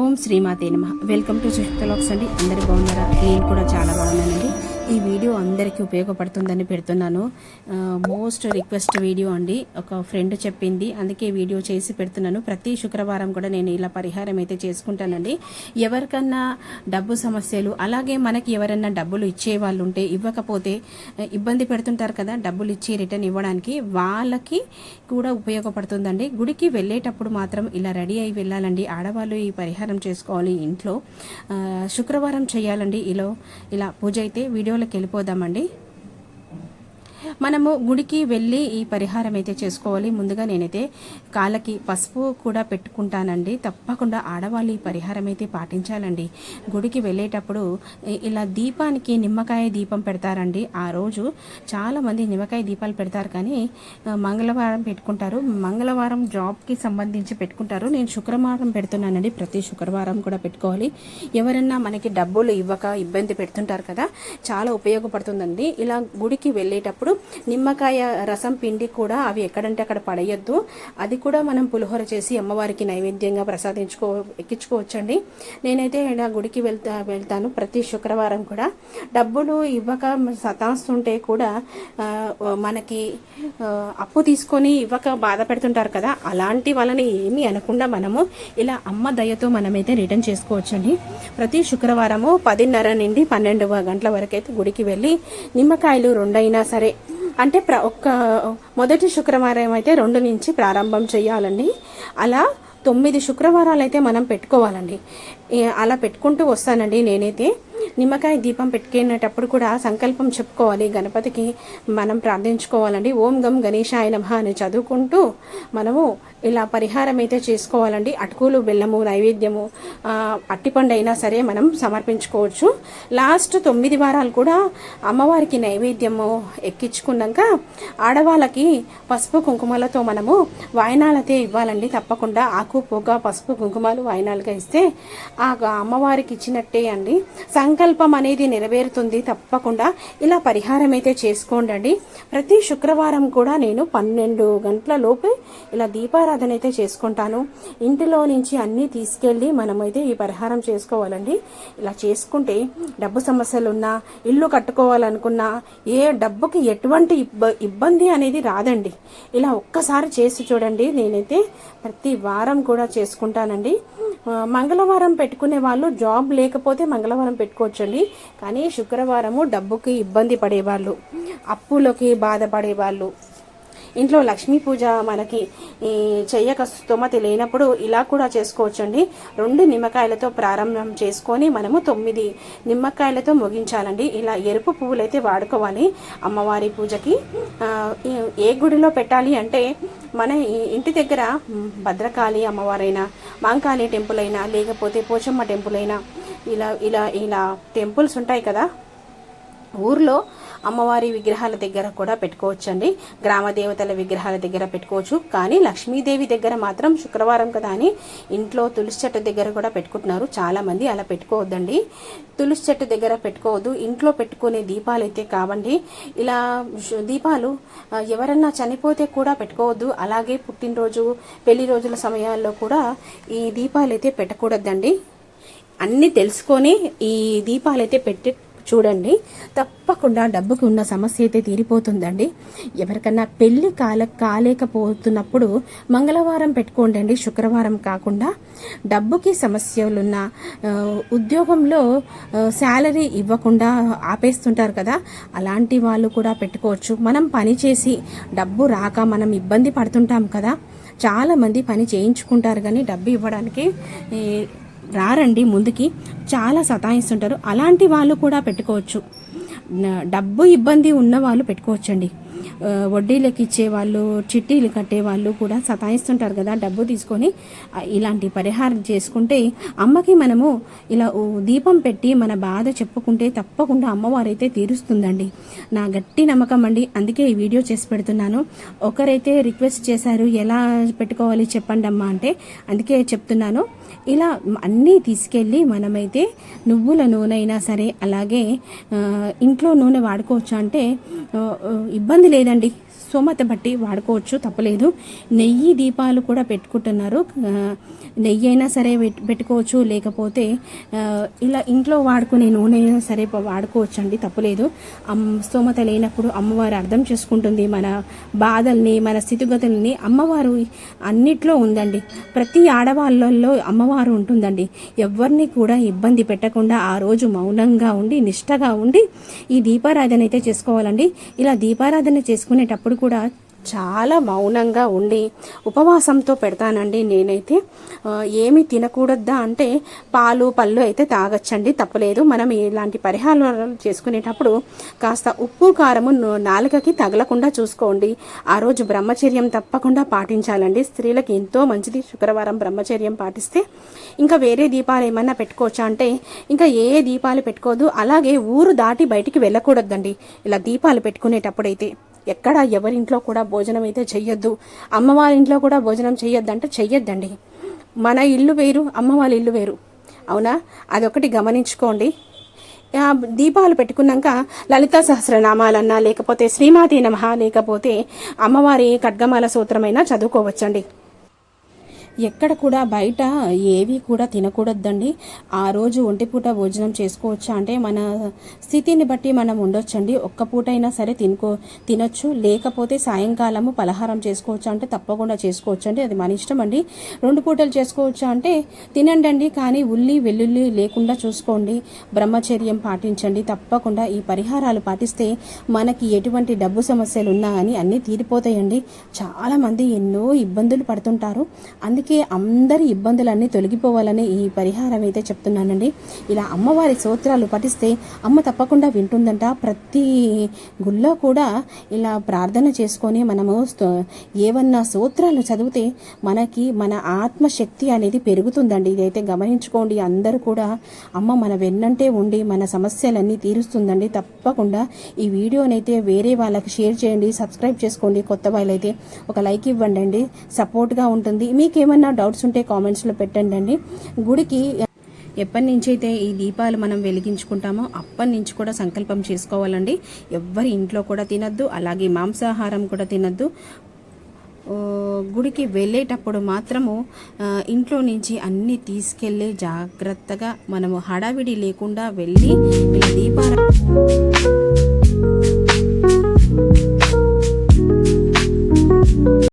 ఓం శ్రీమాతే నమ. Welcome to సుహితలాక్స్ అండి. అందరు బాగున్నారా? నేను కూడా చాలా బాగున్నానండి. ఈ వీడియో అందరికీ ఉపయోగపడుతుందని పెడుతున్నాను. మోస్ట్ రిక్వెస్ట్ వీడియో అండి. ఒక ఫ్రెండ్ చెప్పింది. అందుకే వీడియో చేసి పెడుతున్నాను. ప్రతి శుక్రవారం కూడా నేను ఇలా పరిహారం అయితే చేసుకుంటానండి. ఎవరికన్నా డబ్బు సమస్యలు అలాగే మనకి ఎవరైనా డబ్బులు ఇచ్చే వాళ్ళు ఉంటే ఇవ్వకపోతే ఇబ్బంది పెడుతుంటారు కదా డబ్బులు ఇచ్చి రిటర్న్ ఇవ్వడానికి వాళ్ళకి కూడా ఉపయోగపడుతుందండి. గుడికి వెళ్ళేటప్పుడు మాత్రం ఇలా రెడీ అయి వెళ్ళాలండి. ఆడవాళ్ళు ఈ పరిహారం చేసుకోవాలి ఇంట్లో. శుక్రవారం చేయాలండి. ఇలా ఇలా పూజ అయితే లోపలికి వెళ్ళిపోదామండి. మనము గుడికి వెళ్ళి ఈ పరిహారం అయితే చేసుకోవాలి. ముందుగా నేనైతే కాళ్ళకి పసుపు కూడా పెట్టుకుంటానండి. తప్పకుండా ఆడవాళ్ళు ఈ పరిహారం అయితే పాటించాలండి. గుడికి వెళ్ళేటప్పుడు ఇలా దీపానికి నిమ్మకాయ దీపం పెడతారండి. ఆ రోజు చాలామంది నిమ్మకాయ దీపాలు పెడతారు కానీ మంగళవారం పెట్టుకుంటారు. మంగళవారం జాబ్కి సంబంధించి పెట్టుకుంటారు. నేను శుక్రవారం పెడుతున్నానండి. ప్రతి శుక్రవారం కూడా పెట్టుకోవాలి. ఎవరన్నా మనకి డబ్బులు ఇవ్వక ఇబ్బంది పెడుతుంటారు కదా చాలా ఉపయోగపడుతుందండి. ఇలా గుడికి వెళ్ళేటప్పుడు నిమ్మకాయ రసం పిండి కూడా అవి ఎక్కడంటే అక్కడ పడేయొద్దు. అది కూడా మనం పులిహోర చేసి అమ్మవారికి నైవేద్యంగా ప్రసాదించుకో ఎక్కించుకోవచ్చండి. నేనైతే ఇలా గుడికి వెళ్తా వెళ్తాను ప్రతి శుక్రవారం కూడా. డబ్బులు ఇవ్వక సతాస్తుంటే కూడా మనకి అప్పు తీసుకొని ఇవ్వక బాధ పెడుతుంటారు కదా అలాంటి వాళ్ళని ఏమీ అనకుండా మనము ఇలా అమ్మ దయతో మనమైతే రిటర్న్ చేసుకోవచ్చండి. ప్రతి శుక్రవారము పదిన్నర నుండి పన్నెండు గంటల వరకు అయితే గుడికి వెళ్ళి నిమ్మకాయలు రెండైనా సరే అంటే ప్ర ఒక్క మొదటి శుక్రవారం అయితే రెండు నుంచి ప్రారంభం చేయాలండి. అలా తొమ్మిది శుక్రవారాలు అయితే మనం పెట్టుకోవాలండి. అలా పెట్టుకుంటూ వస్తానండి నేనైతే. నిమ్మకాయ దీపం పెట్టుకునేటప్పుడు కూడా సంకల్పం చెప్పుకోవాలి. గణపతికి మనం ప్రార్థించుకోవాలండి. ఓం గం గణేశాయ నమ అని చదువుకుంటూ మనము ఇలా పరిహారం అయితే చేసుకోవాలండి. అటుకులు బెల్లము నైవేద్యము అట్టిపండు అయినా సరే మనం సమర్పించుకోవచ్చు. లాస్ట్ తొమ్మిది వారాలు కూడా అమ్మవారికి నైవేద్యము ఎక్కించుకున్నాక ఆడవాళ్ళకి పసుపు కుంకుమలతో మనము వాయనాలైతే ఇవ్వాలండి తప్పకుండా. ఆకు పొగ పసుపు కుంకుమలు వాయినాలుగా ఇస్తే ఆ అమ్మవారికి ఇచ్చినట్టే అండి. సంకల్పం అనేది నెరవేరుతుంది తప్పకుండా. ఇలా పరిహారం అయితే చేసుకోండి ప్రతి శుక్రవారం కూడా నేను పన్నెండు గంటల లోపు ఇలా దీపారాధన అయితే చేసుకుంటాను. ఇంటిలో నుంచి అన్నీ తీసుకెళ్ళి మనమైతే ఈ పరిహారం చేసుకోవాలండి. ఇలా చేసుకుంటే డబ్బు సమస్యలు ఉన్నా ఇల్లు కట్టుకోవాలనుకున్నా ఏ డబ్బుకి ఎటువంటి ఇబ్బ ఇబ్బంది అనేది రాదండి. ఇలా ఒక్కసారి చేసి చూడండి. నేనైతే ప్రతి వారం కూడా చేసుకుంటానండి. మంగళవారం పెట్టుకునే వాళ్ళు జాబ్ లేకపోతే మంగళవారం పెట్టుకోవచ్చండి. కానీ శుక్రవారము డబ్బుకి ఇబ్బంది పడేవాళ్ళు అప్పులకి బాధపడేవాళ్ళు. ఇంట్లో లక్ష్మీ పూజ మనకి చెయ్యక స్తోమత లేనప్పుడు ఇలా కూడా చేసుకోవచ్చండి. రెండు నిమ్మకాయలతో ప్రారంభం చేసుకొని మనము తొమ్మిది నిమ్మకాయలతో ముగించాలండి. ఇలా ఎరుపు పువ్వులు అయితే వాడుకోవాలి అమ్మవారి పూజకి. ఏ గుడిలో పెట్టాలి అంటే మన ఇంటి దగ్గర భద్రకాళి అమ్మవారైనా మాంకాళి టెంపుల్ అయినా లేకపోతే పోచమ్మ టెంపుల్ అయినా ఇలా ఇలా ఇలా టెంపుల్స్ ఉంటాయి కదా. ఊర్లో అమ్మవారి విగ్రహాల దగ్గర కూడా పెట్టుకోవచ్చండి. గ్రామ దేవతల విగ్రహాల దగ్గర పెట్టుకోవచ్చు. కానీ లక్ష్మీదేవి దగ్గర మాత్రం శుక్రవారం కదా అని ఇంట్లో తులసి చెట్టు దగ్గర కూడా పెట్టుకుంటున్నారు. చాలామంది అలా పెట్టుకోవద్దండి. తులసి చెట్టు దగ్గర పెట్టుకోవద్దు. ఇంట్లో పెట్టుకునే దీపాలు అయితే కావండి. ఇలా దీపాలు ఎవరన్నా చనిపోతే కూడా పెట్టుకోవద్దు. అలాగే పుట్టినరోజు పెళ్ళి రోజుల సమయాల్లో కూడా ఈ దీపాలు అయితే పెట్టకూడదండి. అన్నీ తెలుసుకొని ఈ దీపాలు అయితే పెట్టి చూడండి. తప్పకుండా డబ్బుకి ఉన్న సమస్య అయితే తీరిపోతుందండి. ఎవరికన్నా పెళ్ళి కాల కాలేకపోతున్నప్పుడు మంగళవారం పెట్టుకోండి అండి శుక్రవారం కాకుండా. డబ్బుకి సమస్యలున్న ఉద్యోగంలో శాలరీ ఇవ్వకుండా ఆపేస్తుంటారు కదా. అలాంటి వాళ్ళు కూడా పెట్టుకోవచ్చు. మనం పని చేసి డబ్బు రాక మనం ఇబ్బంది పడుతుంటాం కదా. చాలామంది పని చేయించుకుంటారు కానీ డబ్బు ఇవ్వడానికి రారండి ముందుకి. చాలా సతాయిస్తుంటారు. అలాంటి వాళ్ళు కూడా పెట్టుకోవచ్చు. డబ్బు ఇబ్బంది ఉన్న వాళ్ళు పెట్టుకోవచ్చండి. వడ్డీలకు ఇచ్చేవాళ్ళు చిట్టీలు కట్టే వాళ్ళు కూడా సతాయిస్తుంటారు కదా డబ్బు తీసుకొని. ఇలాంటి పరిహారం చేసుకుంటే అమ్మకి మనము ఇలా దీపం పెట్టి మన బాధ చెప్పుకుంటే తప్పకుండా అమ్మవారైతే తీరుస్తుందండి. నా గట్టి నమ్మకం అండి. అందుకే ఈ వీడియో చేసి పెడుతున్నాను. ఒకరైతే రిక్వెస్ట్ చేశారు ఎలా పెట్టుకోవాలి చెప్పండి అమ్మా అంటే. అందుకే చెప్తున్నాను. ఇలా అన్నీ తీసుకెళ్ళి మనమైతే నువ్వుల నూనె అయినా సరే అలాగే ఇంట్లో నూనె వాడుకోవచ్చు అంటే ఇబ్బంది లేదండి. స్తోమత బట్టి వాడుకోవచ్చు తప్పలేదు. నెయ్యి దీపాలు కూడా పెట్టుకుంటున్నారు. నెయ్యి అయినా సరే పెట్- పెట్టుకోవచ్చు లేకపోతే ఇలా ఇంట్లో వాడుకునే నూనె అయినా సరే వాడుకోవచ్చు అండి తప్పలేదు. స్తోమత లేనప్పుడు అమ్మవారు అర్థం చేసుకుంటుంది మన బాధల్ని మన స్థితిగతుల్ని. అమ్మవారు అన్నిట్లో ఉందండి. ప్రతి ఆడవాళ్ళల్లో అమ్మవారు ఉంటుందండి. ఎవరిని కూడా ఇబ్బంది పెట్టకుండా ఆ రోజు మౌనంగా ఉండి నిష్టగా ఉండి ఈ దీపారాధన అయితే చేసుకోవాలండి. ఇలా దీపారాధన చేసుకునేటప్పుడు కూడా చాలా మౌనంగా ఉండి ఉపవాసంతో పెడతానండి నేనైతే. ఏమి తినకూడదా అంటే పాలు పళ్ళు అయితే తాగొచ్చండి తప్పలేదు. మనం ఇలాంటి పరిహారాలు చేసుకునేటప్పుడు కాస్త ఉప్పు కారము నాలుకకి తగలకుండా చూసుకోండి. ఆ రోజు బ్రహ్మచర్యం తప్పకుండా పాటించాలండి. స్త్రీలకు ఎంతో మంచిది శుక్రవారం బ్రహ్మచర్యం పాటిస్తే. ఇంకా వేరే దీపాలు ఏమన్నా పెట్టుకోవచ్చా అంటే ఇంకా ఏ ఏ దీపాలు పెట్టుకోదు అలాగే ఊరు దాటి బయటికి వెళ్ళకూడదండి. ఇలా దీపాలు పెట్టుకునేటప్పుడైతే. ఎక్కడ ఎవరింట్లో కూడా భోజనం అయితే చెయ్యొద్దు అమ్మవారి ఇంట్లో కూడా భోజనం చెయ్యొద్దంటే చెయ్యొద్దండి. మన ఇల్లు వేరు అమ్మ వాళ్ళ ఇల్లు వేరు. అవునా? అదొకటి గమనించుకోండి. దీపాలు పెట్టుకున్నాక లలిత సహస్రనామాలన్నా లేకపోతే శ్రీమాతి నమ లేకపోతే అమ్మవారి ఖడ్గమాల సూత్రమైనా చదువుకోవచ్చండి. ఎక్కడ కూడా బయట ఏవి కూడా తినకూడదండి. ఆ రోజు ఒంటిపూట భోజనం చేసుకోవచ్చా అంటే మన స్థితిని బట్టి మనం ఉండొచ్చండి. ఒక్క పూట అయినా సరే తినుకో తినొచ్చు. లేకపోతే సాయంకాలము పలహారం చేసుకోవచ్చు అంటే తప్పకుండా చేసుకోవచ్చు అండి అది మన ఇష్టం అండి రెండు పూటలు చేసుకోవచ్చా అంటే తినండి అండి కానీ ఉల్లి వెల్లుల్లి లేకుండా చూసుకోండి. బ్రహ్మచర్యం పాటించండి. తప్పకుండా ఈ పరిహారాలు పాటిస్తే మనకి ఎటువంటి డబ్బు సమస్యలు ఉన్నా అని అన్నీ తీరిపోతాయండి. చాలామంది ఎన్నో ఇబ్బందులు పడుతుంటారు. అందుకే అందరి ఇబ్బందులన్నీ తొలగిపోవాలని ఈ పరిహారం అయితే చెప్తున్నానండి. ఇలా అమ్మవారి స్తోత్రాలు పఠిస్తే అమ్మ తప్పకుండా వింటుందంట. ప్రతి గుళ్ళో కూడా ఇలా ప్రార్థన చేసుకొని మనము ఏవన్నా స్తోత్రాలు చదివితే మనకి మన ఆత్మశక్తి అనేది పెరుగుతుందండి. ఇదైతే గమనించుకోండి. అందరూ కూడా అమ్మ మన వెన్నంటే ఉండి మన సమస్యలన్నీ తీరుస్తుందండి. తప్పకుండా ఈ వీడియోనైతే వేరే వాళ్ళకి షేర్ చేయండి. సబ్స్క్రైబ్ చేసుకోండి. కొత్త వాళ్ళైతే ఒక లైక్ ఇవ్వండి అండి సపోర్ట్గా ఉంటుంది. మీకేమన్నా డౌట్స్ ఉంటే కామెంట్స్లో పెట్టండి అండి. గుడికి ఎప్పటి నుంచి అయితే ఈ దీపాలు మనం వెలిగించుకుంటామో అప్పటి నుంచి కూడా సంకల్పం చేసుకోవాలండి. ఎవ్వరి ఇంట్లో కూడా తినద్దు అలాగే మాంసాహారం కూడా తినద్దు. గుడికి వెళ్ళేటప్పుడు మాత్రము ఇంట్లో నుంచి అన్నీ తీసుకెళ్ళి జాగ్రత్తగా మనము హడావిడి లేకుండా వెళ్ళి దీపాల